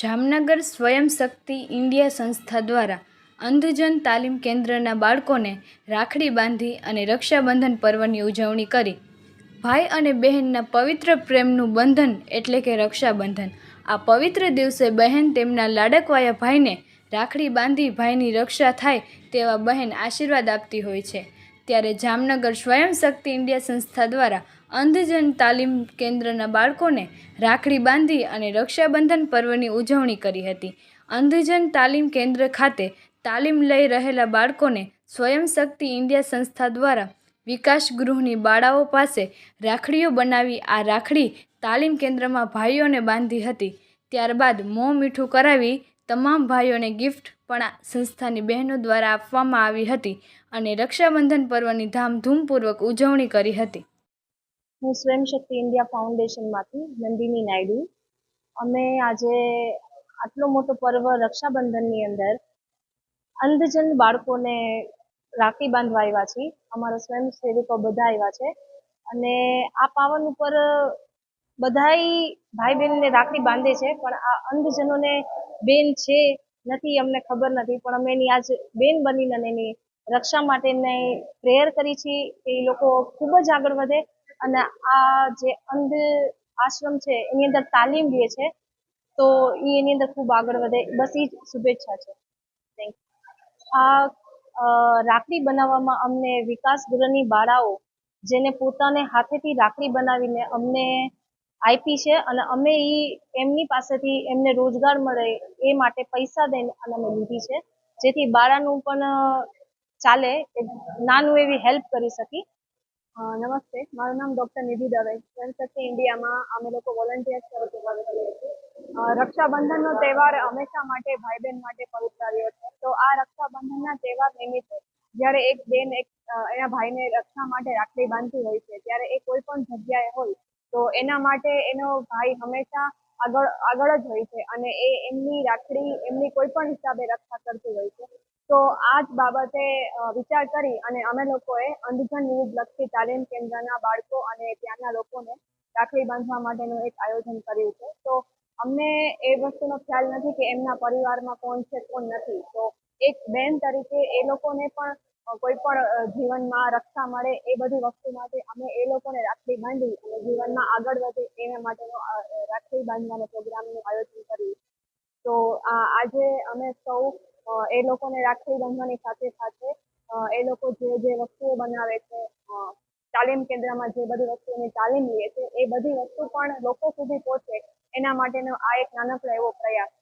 જામનગર સ્વયં શક્તિ ઇન્ડિયા સંસ્થા દ્વારા અંધજન તાલીમ કેન્દ્રના બાળકોને રાખડી બાંધી અને રક્ષાબંધન પર્વની ઉજવણી કરી. ભાઈ અને બહેનના પવિત્ર પ્રેમનું બંધન એટલે કે રક્ષાબંધન. આ પવિત્ર દિવસે બહેન તેમના લાડકવાયા ભાઈને રાખડી બાંધી ભાઈની રક્ષા થાય તેવા બહેન આશીર્વાદ આપતી હોય છે. ત્યારે જામનગર સ્વયં શક્તિ ઇન્ડિયા સંસ્થા દ્વારા અંધજન તાલીમ કેન્દ્રના બાળકોને રાખડી બાંધી અને રક્ષાબંધન પર્વની ઉજવણી કરી હતી. અંધજન તાલીમ કેન્દ્ર ખાતે તાલીમ લઈ રહેલા બાળકોને સ્વયં શક્તિ ઇન્ડિયા સંસ્થા દ્વારા વિકાસ ગૃહની બાળાઓ પાસે રાખડીઓ બનાવી આ રાખડી તાલીમ કેન્દ્રમાં ભાઈઓને બાંધી હતી. ત્યારબાદ મોં મીઠું કરાવી તમામ ભાઈઓને ગિફ્ટ પણ સંસ્થાની બહેનો દ્વારા આપવામાં આવી હતી અને રક્ષાબંધન પર્વની ધામધૂમપૂર્વક ઉજવણી કરી હતી. હું સ્વયં શક્તિ ઇન્ડિયા ફાઉન્ડેશનમાંથી નંદિની નાયડુ. અમે આજે આટલો મોટો પર્વ રક્ષાબંધનની અંદર અંધજન બાળકોને રાખડી બાંધવા આવ્યા છીએ. અમારા સ્વયંસેવકો બધા આવ્યા છે. અને આ પાવન ઉપર બધાય ભાઈ બહેનને રાખડી બાંધે છે, પણ આ અંધજનોને બેન છે નથી અમને ખબર નથી, પણ અમે એની આજ બેન બનીને એની રક્ષા માટેને પ્રેયર કરી છે કે એ લોકો ખૂબ જ આગળ વધે. અને આ જે અંધ આશ્રમ છે, એની અંદર તાલીમ લે છે, તો એ એની અંદર ખૂબ આગળ વધે. બસ એ જ શુભેચ્છા છે. આ રાખડી બનાવવામાં અમને વિકાસ ગૃહની બાળાઓ, જેને પોતાને હાથેથી રાખડી બનાવીને અમને આપી છે અને અમે એ એમની પાસેથી એમને રોજગાર મળે એ માટે પૈસા દઈને અને અમે લીધી છે. જેથી બાળાનું પણ ચાલે નાનું એવી હેલ્પ કરી શકી. નમસ્તે. મારું નામ ડૉક્ટર નિધિ દવે. સ્વયંશક્તિ ઇન્ડિયામાં અમે લોકો વોલન્ટિયર્સ તરીકે કામ કરીએ છીએ. રક્ષાબંધનનો તહેવાર હંમેશા માટે ભાઈ બહેન માટે પવિત્ર રહ્યો છે. તો આ રક્ષાબંધનના તહેવાર નિમિત્તે જ્યારે એક બેન એક એના ભાઈને રક્ષા માટે રાખડી બાંધતી હોય છે, ત્યારે એ કોઈ પણ જગ્યાએ હોય તો એના માટે એનો ભાઈ હંમેશા આગળ આગળ જ હોય છે અને એ એમની રાખડી, એમની કોઈ પણ હિસાબે રક્ષા કરતું હોય છે. તો આ જ બાબતે વિચાર કરી અને અમે લોકોએ અંધજન વિવિધ લક્ષી તાલીમ કેન્દ્રના બાળકો અને ત્યાંના લોકોને રાખડી બાંધવા માટેનું એક આયોજન કર્યું છે. તો અમને એ વસ્તુનો ખ્યાલ નથી કે એમના પરિવારમાં કોણ છે, કોણ નથી. તો એક બેન તરીકે એ લોકોને પણ કોઈ પણ જીવનમાં રક્ષા મળે એ બધી વસ્તુ માટે અમે એ લોકોને રાખડી બાંધી અને જીવનમાં આગળ વધે એના માટેનો રાખડી બાંધવાનો પ્રોગ્રામનું આયોજન કર્યું. તો આજે અમે સૌ એ લોકોને રાખડી બાંધવાની સાથે સાથે એ લોકો જે જે વસ્તુઓ બનાવે છે તાલીમ કેન્દ્રમાં જે બધી વસ્તુઓની તાલીમ લે છે, એ બધી વસ્તુ પણ લોકો સુધી પહોંચે એના માટેનો આ એક નાનકડો એવો પ્રયાસ